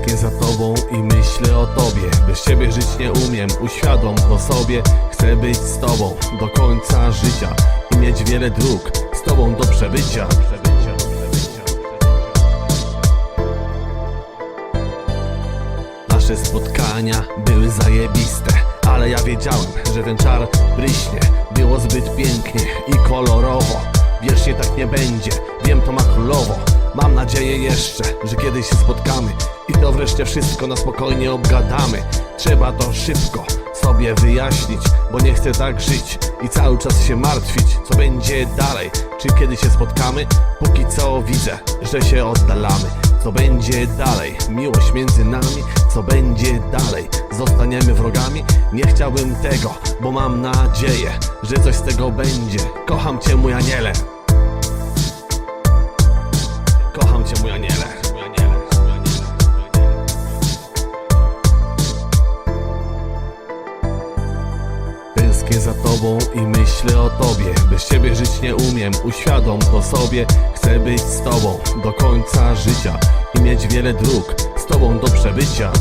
Tęsknię za tobą i myślę o tobie. Bez ciebie żyć nie umiem, uświadom to sobie. Chcę być z tobą do końca życia I mieć wiele dróg z tobą do przebycia. Nasze spotkania były zajebiste Ale ja wiedziałem, że ten czar bryśnie. Było zbyt pięknie i kolorowo. Wiecznie tak nie będzie, wiem to ma królowo Mam nadzieję jeszcze, że kiedyś się spotkamy I to wreszcie wszystko na spokojnie obgadamy Trzeba to szybko sobie wyjaśnić Bo nie chcę tak żyć i cały czas się martwić Co będzie dalej, czy kiedy się spotkamy Póki co widzę, że się oddalamy co będzie dalej? Miłość między nami, co będzie dalej? Zostaniemy wrogami? Nie chciałbym tego, bo mam nadzieję, że coś z tego będzie. Kocham cię, mój aniele. Cię, mój aniele. Za tobą i myślę o tobie. Bez ciebie żyć nie umiem, uświadom to sobie. Chcę być z tobą do końca życia I mieć wiele dróg z tobą do przebycia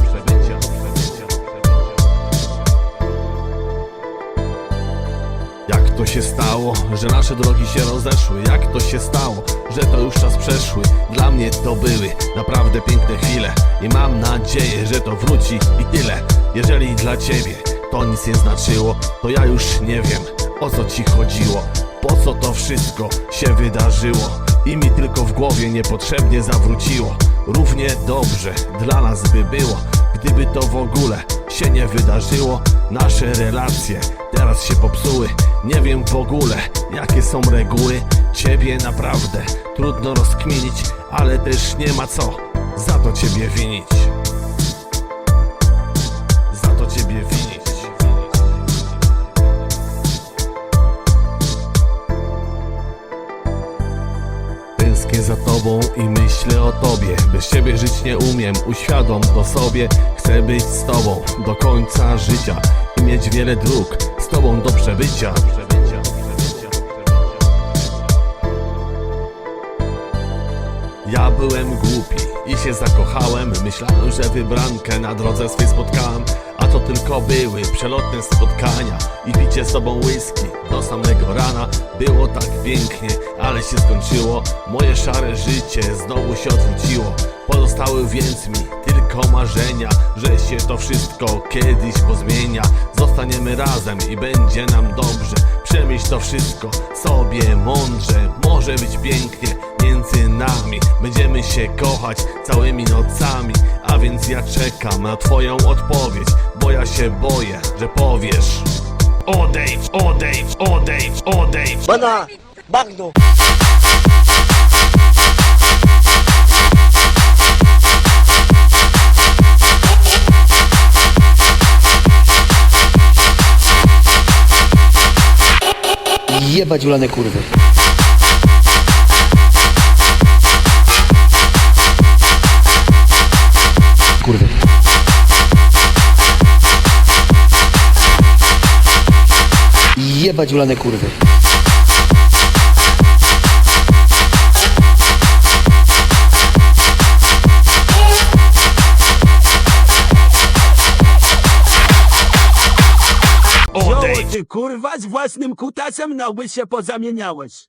to się stało, że nasze drogi się rozeszły? Jak to się stało, że to już czas przeszły? Dla mnie to były naprawdę piękne chwile I mam nadzieję, że to wróci i tyle Jeżeli dla ciebie to nic nie znaczyło To ja już nie wiem, o co ci chodziło Po co to wszystko się wydarzyło I mi tylko w głowie niepotrzebnie zawróciło Równie dobrze dla nas by było Gdyby to w ogóle się nie wydarzyło. Nasze relacje teraz się popsuły. Nie wiem w ogóle jakie są reguły. Ciebie naprawdę trudno rozkminić Ale też nie ma co za to ciebie winić. Za to ciebie winić tobą i myślę o tobie. Bez ciebie żyć nie umiem, uświadom to sobie. Chcę być z tobą do końca życia I mieć wiele dróg. Z tobą do przebycia. Ja byłem głupi i się zakochałem. Myślałem, że wybrankę na drodze swej spotkałem to tylko były przelotne spotkania I picie z tobą whisky do samego rana. Było tak pięknie, ale się skończyło. Moje szare życie znowu się odwróciło. Pozostały więc mi tylko marzenia Że się to wszystko kiedyś pozmienia. Zostaniemy razem i będzie nam dobrze. Przemyśl to wszystko sobie mądrze. Może być pięknie między nami Będziemy się kochać całymi nocami A więc ja czekam na twoją odpowiedź Bo ja się boję, że powiesz Odejdź, odejdź, odejdź, odejdź Bana bagno. Jebać ulane kurwy. Kurwy. Jebać ulane kurwy. Odejdź ty kurwa z własnym kutasem na łby się pozamieniałeś.